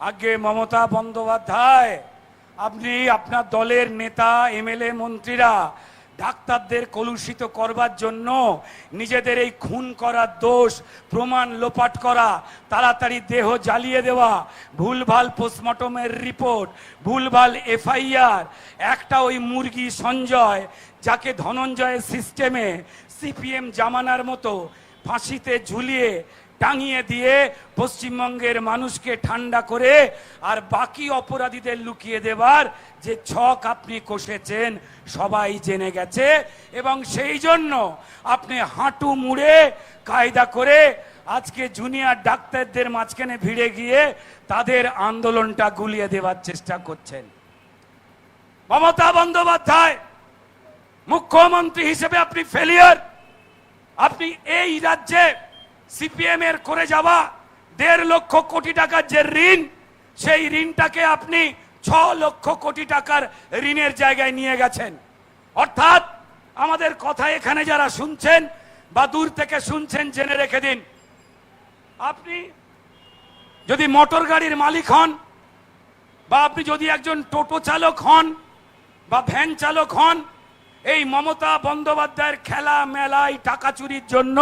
আগে মমতা বন্দ্যোপাধ্যায়, আপনি আপনার দলের নেতা এমএলএ মন্ত্রীরা ডাক্তারদের কলুষিত করবার জন্য নিজেদের এই খুন করার দোষ, প্রমাণ লোপাট করা, তাড়াতাড়ি দেহ জ্বালিয়ে দেওয়া, ভুলভাল পোস্টমর্টমের রিপোর্ট ভুলভাল এফআইআর, একটা ওই মুরগি সঞ্জয়, যাকে ধনঞ্জয়ের সিস্টেমে সিপিএম জামানার মতো ফাঁসিতে ঝুলিয়ে টাঙিয়ে দিয়ে পশ্চিমবঙ্গের মানুষকে ঠান্ডা করে আর বাকি অপরাধীদের লুকিয়ে দেবার যে ছক আপনি কষেছেন, সবাই জেনে গেছে এবং সেই জন্য আপনি হাঁটু মুড়ে কায়দা করে আজকে জুনিয়র ডাক্তারদের মাঝখানে ভিড়ে গিয়ে তাদের আন্দোলনটা গুলিয়ে দেওয়ার চেষ্টা করছেন। মমতা বন্দ্যোপাধ্যায়, মুখ্যমন্ত্রী হিসেবে আপনি ফেলিয়ার আপনি এই রাজ্যে সিপিএম এর করে যাওয়া দেড় লক্ষ কোটি টাকার যে ঋণ, সেই ঋণটাকে আপনি ছ লক্ষ কোটি টাকার ঋণের জায়গায় নিয়ে গেছেন। অর্থাৎ আমাদের কথা এখানে যারা শুনছেন বা দূর থেকে শুনছেন, জেনে রেখে দিন। আপনি যদি মোটর গাড়ির মালিক হন বা আপনি যদি একজন টোটো চালক হন বা ভ্যান চালক হন, এই মমতা বন্দ্যোপাধ্যায়ের খেলা মেলায় টাকা চুরির জন্য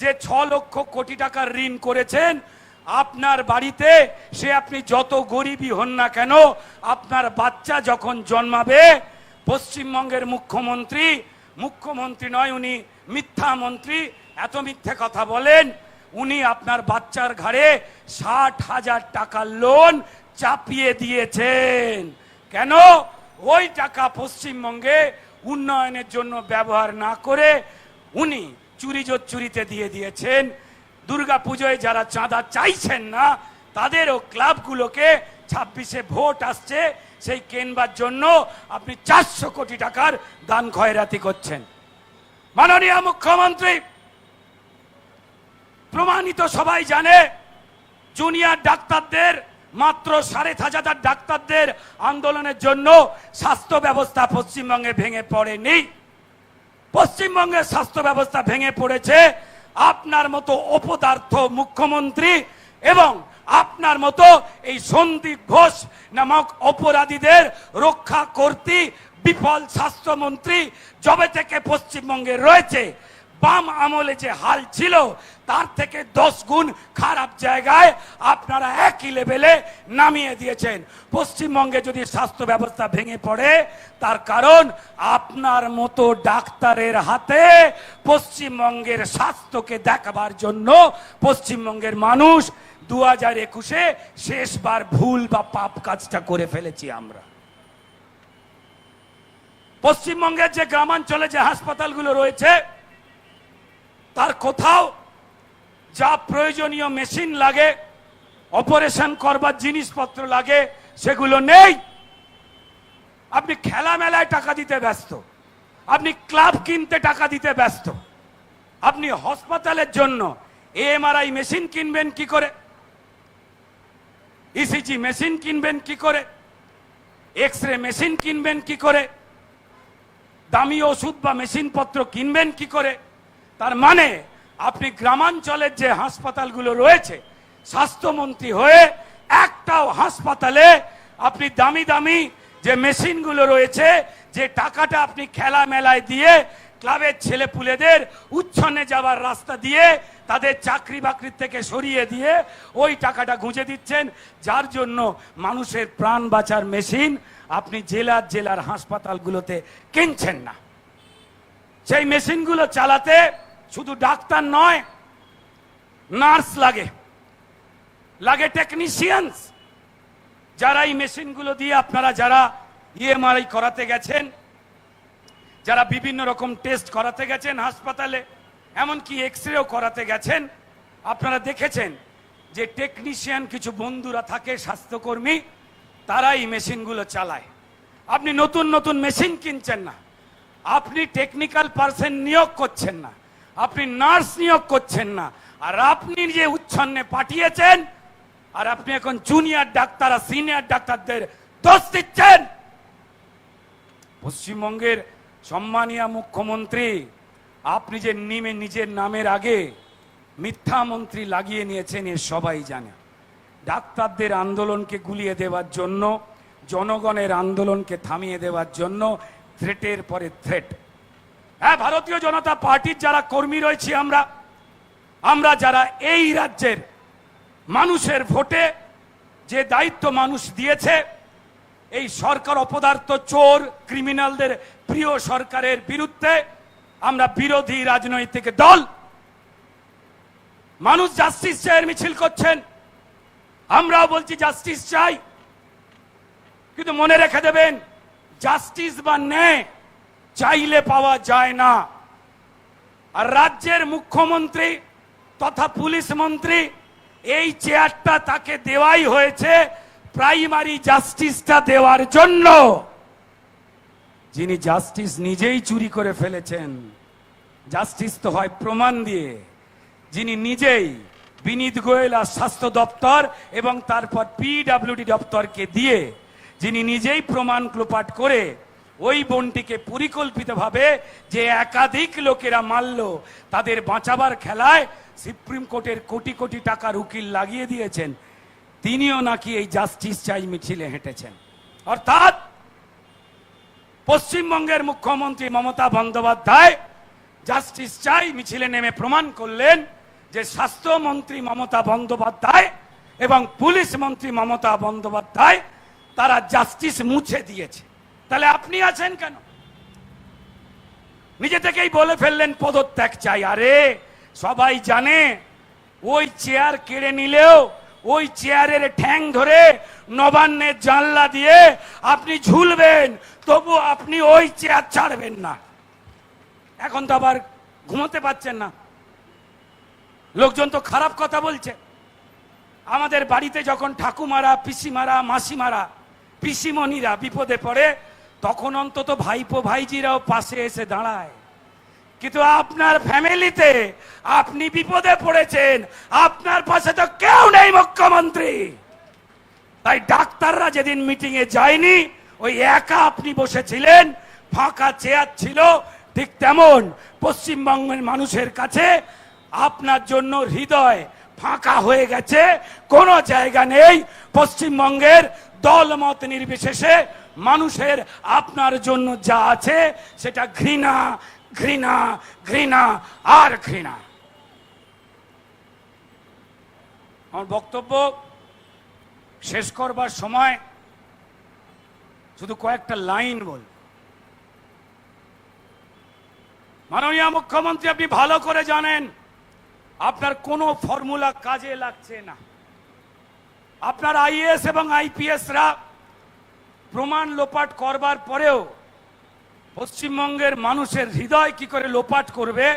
যে ছ লক্ষ কোটি টাকার ঋণ করেছেন, আপনার বাড়িতে সে আপনি যত গরিবই হন না কেন, আপনার বাচ্চা যখন জন্মাবে, পশ্চিমবঙ্গের মুখ্যমন্ত্রী মুখ্যমন্ত্রী নয় উনি, মিথ্যা মন্ত্রী, এত মিথ্যে কথা বলেন, উনি আপনার বাচ্চার ঘাড়ে ষাট হাজার টাকার লোন চাপিয়ে দিয়েছেন। কেন? ওই টাকা পশ্চিমবঙ্গে উন্নয়নের জন্য ব্যবহার না করে উনি চুরি চুরিতে দিয়ে দিয়েছেন। দুর্গা পুজোয় যারা চাঁদা চাইছেন না, তাদেরও ক্লাবগুলোকে ছাব্বিশে ভোট আসছে। সেই কেনবার জন্য আপনি চারশো কোটি টাকার দান খয়রাতি করছেন। মাননীয় মুখ্যমন্ত্রী, প্রমাণিত সবাই জানে, জুনিয়র ডাক্তারদের, মাত্র সাড়ে হাজার ডাক্তারদের আন্দোলনের জন্য স্বাস্থ্য ব্যবস্থা পশ্চিমবঙ্গে ভেঙে পড়েনি। পশ্চিমবঙ্গের স্বাস্থ্য ব্যবস্থা ভেঙে পড়েছে। আপনার মতো অপদার্থ মুখ্যমন্ত্রী এবং আপনার মতো এই সন্দীপ ঘোষ নামক অপরাধীদের রক্ষা করতে বিফল স্বাস্থ্যমন্ত্রী যবে থেকে পশ্চিমবঙ্গে রয়েছে। বাম আমলে যে হাল ছিল, তার থেকে দশ গুণ খারাপ জায়গায় আপনারা একই লেভেলে নামিয়ে দিয়েছেন। পশ্চিমবঙ্গে যদি স্বাস্থ্য ব্যবস্থা ভেঙে পড়ে, তার কারণ আপনার মতো ডাক্তারের হাতে পশ্চিমবঙ্গের স্বাস্থ্যকে দেখাবার জন্য পশ্চিমবঙ্গের মানুষ দু হাজার একুশে শেষবার ভুল বা পাপ কাজটা করে ফেলেছি আমরা। পশ্চিমবঙ্গের যে গ্রামাঞ্চলে যে হাসপাতালগুলো রয়েছে তার কোথাও যা প্রয়োজনীয় মেশিন লাগে, অপারেশন করবার জিনিসপত্র লাগে, সেগুলো নেই। আপনি খেলা মেলায় টাকা দিতে ব্যস্ত, আপনি ক্লাব কিনতে টাকা দিতে ব্যস্ত, আপনি হাসপাতালের জন্য এমআরআই মেশিন কিনবেন কি করে? ইসিজি মেশিন কিনবেন কি করে? এক্স রে মেশিন কিনবেন কি করে? দামি ওষুধ বা মেশিনপত্র কিনবেন কি করে? তার মানে আপনি গ্রামাঞ্চলের যে হাসপাতালগুলো রয়েছে, স্বাস্থ্যমন্ত্রী হয়ে একটাও হাসপাতালে আপনি দামি দামি যে মেশিনগুলো রয়েছে, যে টাকাটা আপনি খেলা মেলায় দিয়ে ক্লাবের ছেলে পুলেদের উচ্ছনে যাবার রাস্তা দিয়ে তাদের চাকরি বাকরির থেকে সরিয়ে দিয়ে ওই টাকাটা গুঁজে দিচ্ছেন, যার জন্য মানুষের প্রাণ বাঁচার মেশিন আপনি জেলার জেলার হাসপাতালগুলোতে কিনছেন না। সেই মেশিনগুলো চালাতে শুধু ডাক্তার নয়, নার্স লাগে। লাগে টেকনিশিয়ানস যারা এই মেশিনগুলো দিয়ে আপনারা যারা ইএমআরআই করাতে গেছেন, যারা বিভিন্ন রকম টেস্ট করাতে গেছেন হাসপাতালে, এমনকি এক্স রেও করাতে গেছেন, আপনারা দেখেছেন যে টেকনিশিয়ান কিছু বন্ধুরা থাকে, স্বাস্থ্যকর্মী তারা এই মেশিনগুলো চালায়। আপনি নতুন নতুন মেশিন কিনছেন না। আপনি টেকনিক্যাল পার্সন নিয়োগ করছেন না। আপনি নার্স নিয়োগ করছেন না। আর আপনি যে উচ্ছন্নে পাঠিয়েছেন, আর আপনি এখন জুনিয়র ডাক্তার আর সিনিয়র ডাক্তারদের দোষ দিচ্ছেন। পশ্চিমবঙ্গের সম্মানীয় মুখ্যমন্ত্রী, আপনি যে নিমে নিজের নামের আগে মিথ্যা মন্ত্রী লাগিয়ে নিয়েছেন, এ সবাই জানে। ডাক্তারদের আন্দোলনকে গুলিয়ে দেওয়ার জন্য, জনগণের আন্দোলনকে থামিয়ে দেওয়ার জন্য থ্রেটের পরে থ্রেট হ্যাঁ ভারতীয় জনতা পার্টির যারা কর্মী রয়েছি আমরা আমরা যারা এই রাজ্যের মানুষের ভোটে যে দায়িত্ব মানুষ দিয়েছে, এই সরকার অপদার্থ চোর, ক্রিমিনালদের প্রিয় সরকারের বিরুদ্ধে আমরা বিরোধী রাজনৈতিক দল, মানুষ জাস্টিস চায়ের মিছিল করছেন, আমরাও বলছি জাস্টিস চাই, কিন্তু মনে রেখে দেবেন জাস্টিস বা ন্যায় চাইলে পাওয়া যায় না। আর রাজ্যের মুখ্যমন্ত্রী তথা পুলিশ মন্ত্রী এই চেয়ারটা তাকে দেওয়াই হয়েছে প্রাইমারি জাস্টিসটা দেওয়ার জন্য। যিনি জাস্টিস নিজেই চুরি করে ফেলেছেন, জাস্টিস তো হয় প্রমাণ দিয়ে, যিনি নিজেই বিনীত গোয়েল আর স্বাস্থ্য দপ্তর এবং তারপর পিডাব্লিউডি দপ্তরকে দিয়ে, যিনি নিজেই প্রমাণ ক্লোপাট করে ওই বনটিকে পরিকল্পিতভাবে যে একাধিক লোকেরা মারল, তাদের বাঁচাবার খেলায় সুপ্রিম কোর্টের কোটি কোটি টাকার উকিল লাগিয়ে দিয়েছেন। তিনিও নাকি এই জাস্টিস চাই মিছিলে হেঁটেছেন। অর্থাৎ পশ্চিমবঙ্গের মুখ্যমন্ত্রী মমতা বন্দ্যোপাধ্যায় জাস্টিস চাই মিছিলে নেমে প্রমাণ করলেন যে স্বাস্থ্যমন্ত্রী মমতা বন্দ্যোপাধ্যায় এবং পুলিশ মন্ত্রী মমতা বন্দ্যোপাধ্যায় তারা জাস্টিস মুছে দিয়েছে। তাহলে আপনি আছেন কেন? নিজে থেকেই বলে ফেললেন, পদত্যাগ চাই। আরে, সবাই জানে, ওই চেয়ার কেড়ে নিলেও, ওই চেয়ারের ঠ্যাং ধরে নবান্নের জানলা দিয়ে আপনি ঝুলবেন, তবু আপনি ওই চেয়ার ছাড়বেন না। এখন তো আবার ঘুমোতে পারছেন না। লোকজন তো খারাপ কথা বলছে। আমাদের বাড়িতে যখন ঠাকুমারা, পিসিমারা, মাসিমারা, পিসিমণিরা বিপদে পড়ে তখন অন্তত ভাইপো ভাইজিরাও পাশে এসে দাঁড়ায়। কিন্তু আপনার ফ্যামিলিতে আপনি বিপদে পড়েছেন, আপনার পাশে তো কেউ নেই মুখ্যমন্ত্রী। তাই ডাক্তাররা যেদিন মিটিং এ যায়নি, ওই একা আপনি বসেছিলেন, ফাঁকা চেয়ার ছিল, ঠিক তেমন পশ্চিমবঙ্গের মানুষের কাছে আপনার জন্য হৃদয় ফাঁকা হয়ে গেছে, কোনো জায়গা নেই। পশ্চিমবঙ্গের দলমত নির্বিশেষে মানুষের আপনার জন্য যা আছে, সেটা ঘৃণা ঘৃণা ঘৃণা আর ঘৃণা। আমার বক্তব্য শেষ করবার সময় শুধু কয়েকটা লাইন বল। মাননীয় মুখ্যমন্ত্রী, আপনি ভালো করে জানেন, আপনার কোনো ফর্মুলা কাজে লাগছে না। আপনার আইএস এবং আইপিএসরা প্রমাণ লোপাট করবার পরেও পশ্চিমবঙ্গের মানুষের হৃদয় কি করে লোপাট করবে,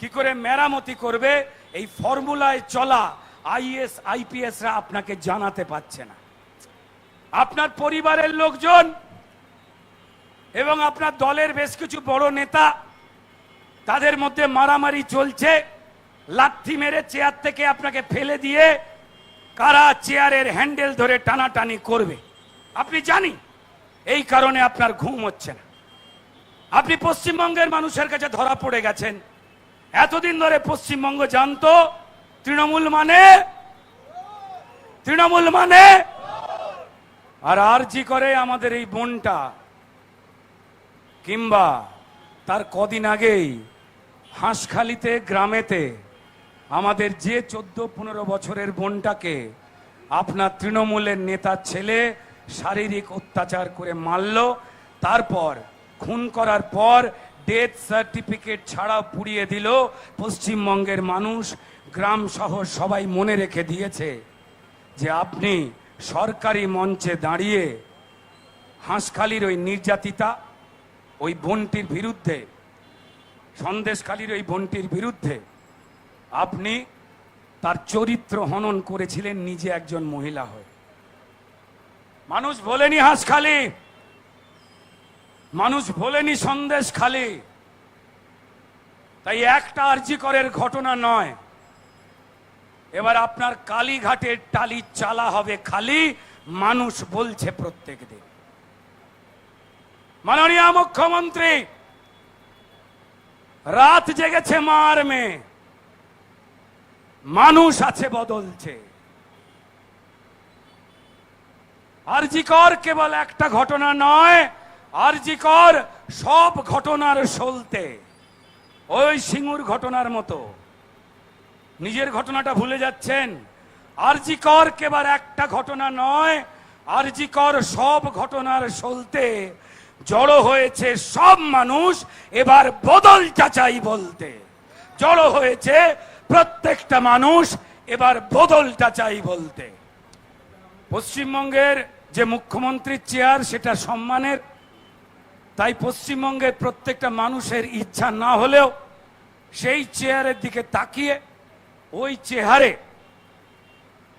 কি করে মেরামতি করবে, এই ফর্মুলায় চলা আইএস আইপিএসরা আপনাকে জানাতে পারছে না। আপনার পরিবারের লোকজন এবং আপনার দলের বেশ কিছু বড় নেতা, তাদের মধ্যে মারামারি চলছে, লাথি মেরে চেয়ার থেকে আপনাকে ফেলে দিয়ে কারা চেয়ারের হ্যান্ডেল ধরে টানাটানি করবে? আপনি জানি এই কারণে আপনার ঘুম হচ্ছে না। আপনি পশ্চিমবঙ্গের মানুষের কাছে ধরা পড়ে গেছেন। এতদিন ধরে পশ্চিমবঙ্গ জানতো, তৃণমূল মানে? তৃণমূল মানে? আর আর জি করে আমাদের এই বোনটা, কিংবা তার কদিন আগেই হাঁসখালিতে, গ্রামেতে আমাদের যে চোদ্দ পনেরো বছরের বোনটাকে আপনার তৃণমূলের নেতার ছেলে শারীরিক অত্যাচার করে মারল। তারপর, খুন করার পর ডেথ সার্টিফিকেট ছাড়াও পুড়িয়ে দিল। পশ্চিমবঙ্গের মানুষ, গ্রাম শহর সবাই মনে রেখে দিয়েছে যে আপনি সরকারি মঞ্চে দাঁড়িয়ে হাঁসখালির ওই নির্যাতিতা, ওই বোনটির বিরুদ্ধে, সন্দেশখালির ওই বোনটির বিরুদ্ধে আপনি তার চরিত্র হনন করেছিলেন নিজে একজন মহিলা হয়ে। মানুষ বলেনি হাঁসখালি মানুষ বলেনি সন্দেশ খালি। তাই একটা আর্জি করের ঘটনা নয়। এবার আপনার কালীঘাটের টালি চালা হবে খালি, মানুষ বলছে প্রত্যেক দিন। মাননীয় মুখ্যমন্ত্রী, রাত জেগেছে মার মেয়ে। মানুষ আছে বদলছে। আরজিকর কেবল একটা ঘটনা নয় আরজিকর সব ঘটনার সলতে। ওই সিঙ্গুর ঘটনার মতো। নিজের ঘটনাটা ভুলে যাচ্ছেন। আরজিকর কেবল একটা ঘটনা নয় আরজিকর সব ঘটনার সলতে। জড়ো হয়েছে সব মানুষ, এবার বদল চাই বলতে। জড়ো হয়েছে প্রত্যেকটা মানুষ, এবার বদলটা চাই বলতে। পশ্চিমবঙ্গের যে মুখ্যমন্ত্রীর চেয়ার, সেটা সম্মানের। তাই পশ্চিমবঙ্গের প্রত্যেকটা মানুষের ইচ্ছা না হলেও সেই চেয়ারের দিকে তাকিয়ে ওই চেহারে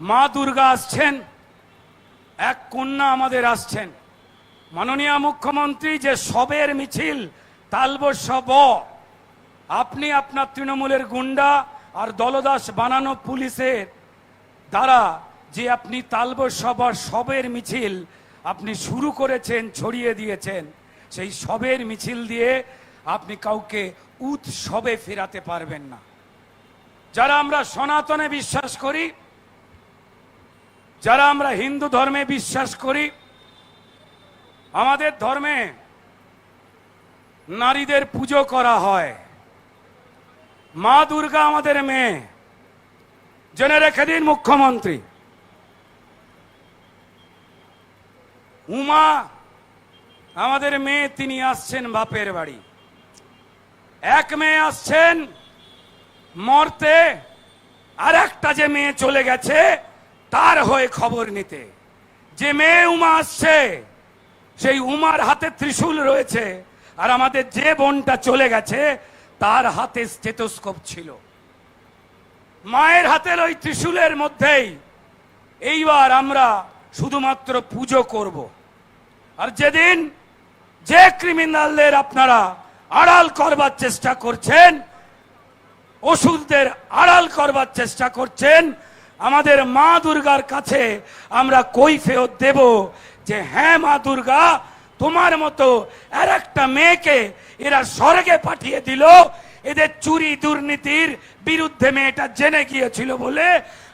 মা দুর্গা আসছেন, এক কন্যা আমাদের আসছেন। মাননীয় মুখ্যমন্ত্রী যে সবের মিছিল তালবস্য ব। আপনি আপনার তৃণমূলের গুন্ডা আর দলদাস বানানো পুলিশের দ্বারা যে আপনি তালবসভা সবের মিছিল আপনি শুরু করেছেন, ছড়িয়ে দিয়েছেন, সেই সবের মিছিল দিয়ে আপনি কাউকে উৎসবে ফেরাতে পারবেন না। যারা আমরা সনাতনে বিশ্বাস করি, যারা আমরা হিন্দু ধর্মে বিশ্বাস করি, আমাদের ধর্মে নারীদের পুজো করা হয়। মা দুর্গা আমাদের মেয়ে। জেনে রেখে দিন মুখ্যমন্ত্রী। উমা, আমাদের মেয়ে তিনি আসছেন বাপের বাড়ি। এক মেয়ে আসছেন মরতে আর একটা যে মেয়ে চলে গেছে, তার হয়ে খবর নিতে। যে মেয়ে উমা আসছে, সেই উমার হাতে ত্রিশূল রয়েছে, আর আমাদের যে বোনটা চলে গেছে, তার হাতে স্টেথোস্কোপ ছিল। মায়ের হাতের ওই ত্রিশূলের মধ্যেই এইবার আমরা শুধুমাত্র পুজো করব। আর যেদিন যে ক্রিমিনালদের আপনারা আড়াল করবার চেষ্টা করছেন ওষুধদের আড়াল করবার চেষ্টা করছেন, আমাদের মা দুর্গার কাছে আমরা কই ফেরত দেব যে হ্যাঁ মা দুর্গা, তোমার মতো আর একটা মেয়েকে এরা স্বর্গে পাঠিয়ে দিল। এদের চুরি দুর্নীতির বিরুদ্ধে মেয়েটা জেনে গিয়েছিল বলে,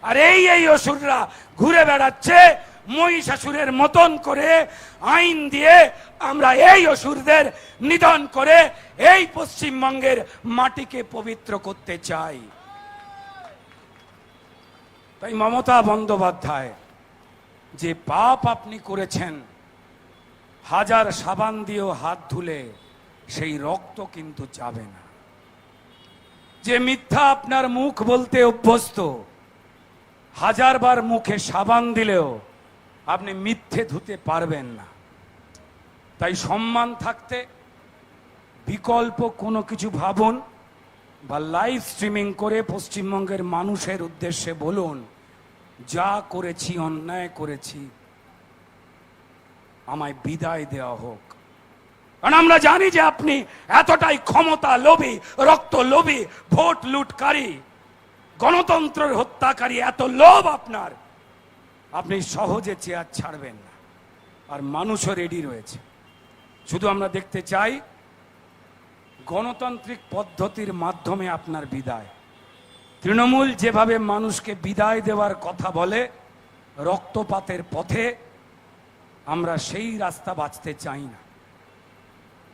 আর এই এই অসুররা ঘুরে বেড়াচ্ছে। মহিষাসুরের মতন করে আইন দিয়ে আমরা এই অসুরদের নিধন করে এই পশ্চিমবঙ্গের মাটিকে পবিত্র করতে চাই। তাই মমতা বন্দ্যোপাধ্যায়, যে পাপ আপনি করেছেন, হাজার সাবান দিয়েও হাত ধুলে সেই রক্ত কিন্তু যাবে না। যে মিথ্যা আপনার মুখ বলতে অভ্যস্ত, হাজারবার মুখে সাবান দিলেও আপনি মিথ্যে ধুতে পারবেন না। তাই সম্মান থাকতে বিকল্প কোনো কিছু ভাবুন বা লাইভ স্ট্রিমিং করে পশ্চিমবঙ্গের মানুষের উদ্দেশ্যে বলুন, যা করেছি, অন্যায় করেছি, আমায় বিদায় দেওয়া হোক। কারণ আমরা জানি যে আপনি এতটাই ক্ষমতা লোভী, রক্ত লোভী, ভোট লুটকারী, গণতন্ত্রের হত্যাকারী, এত লোভ আপনার। আপনি সহজে চেয়ার ছাড়বেন না। আর মানুষও রেডি রয়েছে। শুধু আমরা দেখতে চাই, গণতান্ত্রিক পদ্ধতির মাধ্যমে আপনার বিদায়। তৃণমূল যেভাবে মানুষকে বিদায় দেওয়ার কথা বলে, রক্তপাতের পথে আমরা সেই রাস্তা বাঁচতে চাই না।